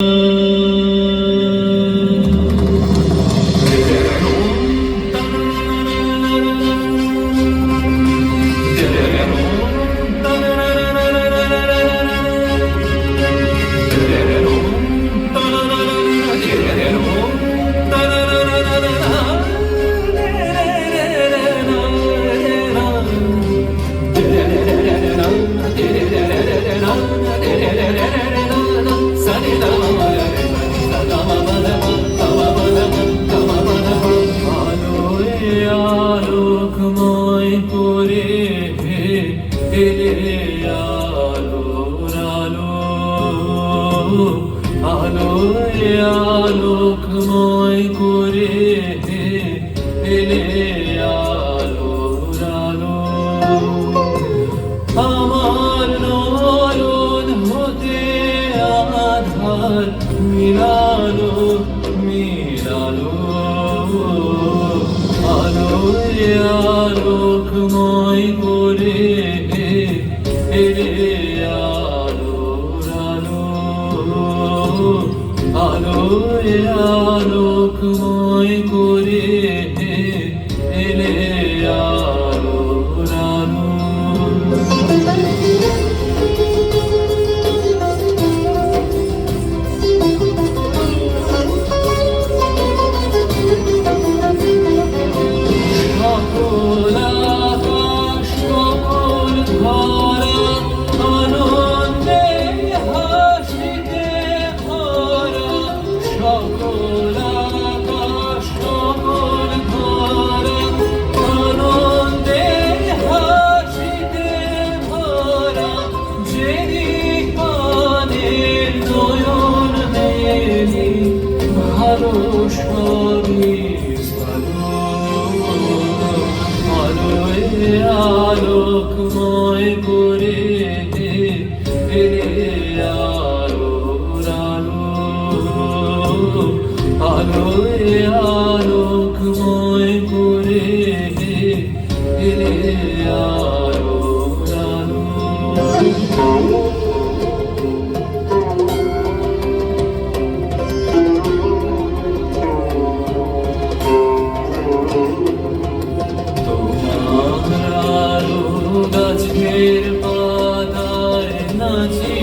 Música আলোয় আলোকময় করে আমার নরণ হতে আধার মিলানো মিলানো করে এলে আলোকময় করে sarhoş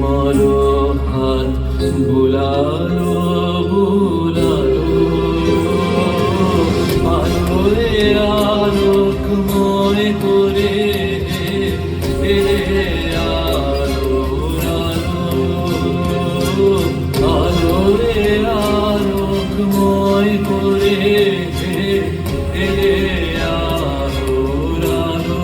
মরো হাত বুলালো বুলালো। আলোয় আলোকময় করে আলো আলো আলোয় আলোকময় করে আলো আলো